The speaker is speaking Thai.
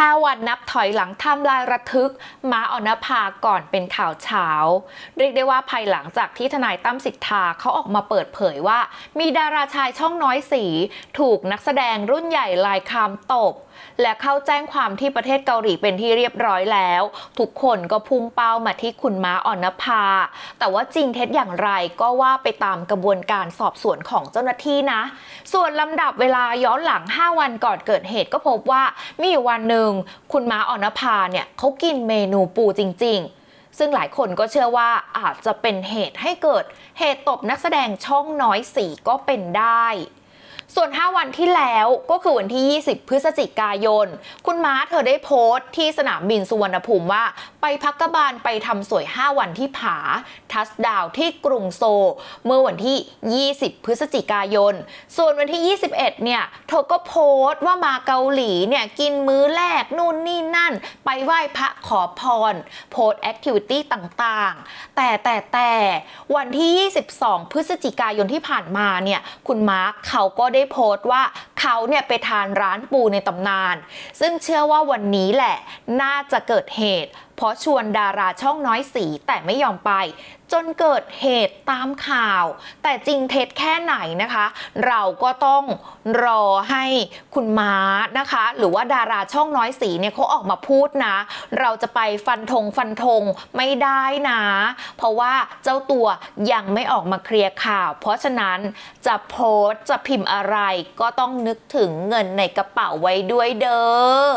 5 วันนับถอยหลังทำลายระทึก มาออนภาก่อนเป็นข่าวเช้า เรียกได้ว่าภายหลังจากที่ทนายตั้มสิทธาเขาออกมาเปิดเผยว่า มีดาราชายช่องน้อยสี ถูกนักแสดงรุ่นใหญ่ลายคำตบ และเข้าแจ้งความที่ประเทศเกาหลีเป็นที่เรียบร้อยแล้ว ทุกคนก็พุ่งเป้ามาที่คุณม้าอ่อนนภา แต่ว่าจริงเท็จอย่างไรก็ว่าไปตามกระบวนการสอบสวนของเจ้าหน้าที่นะ ส่วนลำดับเวลาย้อนหลัง 5 วันก่อนเกิดเหตุก็พบว่ามีอยู่วันหนึ่งคุณม้าอ่อนนภาเนี่ยเขากินเมนูปูจริง ๆ ซึ่งหลายคนก็เชื่อว่าอาจจะเป็นเหตุให้เกิดเหตุตบนักแสดงช่องน้อยสีก็เป็นได้ ส่วน 5 วันที่แล้วก็คือวันที่ 20 พฤศจิกายน คุณม้าเธอได้โพสต์ที่สนามบินสุวรรณภูมิว่า ไปพักกบาลไปทำสวย 5 วันที่ผา ทัชดาวที่กรุงโซลเมื่อวันที่ 20 พฤศจิกายน ส่วนวันที่ 21 เนี่ย เธอก็โพสต์ว่ามาเกาหลีเนี่ย กินมื้อแรกนู่นนี่นั่น ไปไหว้พระขอพร โพสแอคทิวิตี้ต่างๆ แต่แต่แต่วันที่ 22 พฤศจิกายนที่ผ่านมาเนี่ย คุณมาร์คเขาก็ได้โพสต์ว่าเขาเนี่ยไปทานร้านปูในตำนาน ซึ่งเชื่อว่าวันนี้แหละน่าจะเกิดเหตุ เพราะชวนดาราช่องน้อยสีแต่ไม่ยอมไป จนเกิดเหตุตามข่าว แต่จริงเท็จแค่ไหนนะคะ เราก็ต้องรอให้คุณม้านะคะ หรือว่าดาราช่องน้อยสีเนี่ยเขาออกมาพูดนะ เราจะไปฟันธงฟันธงไม่ได้นะ เพราะว่าเจ้าตัวยังไม่ออกมาเคลียร์ข่าว เพราะฉะนั้นจะโพสต์จะพิมพ์อะไรก็ต้องนึกถึงเงินในกระเป๋าไว้ด้วยเด้อ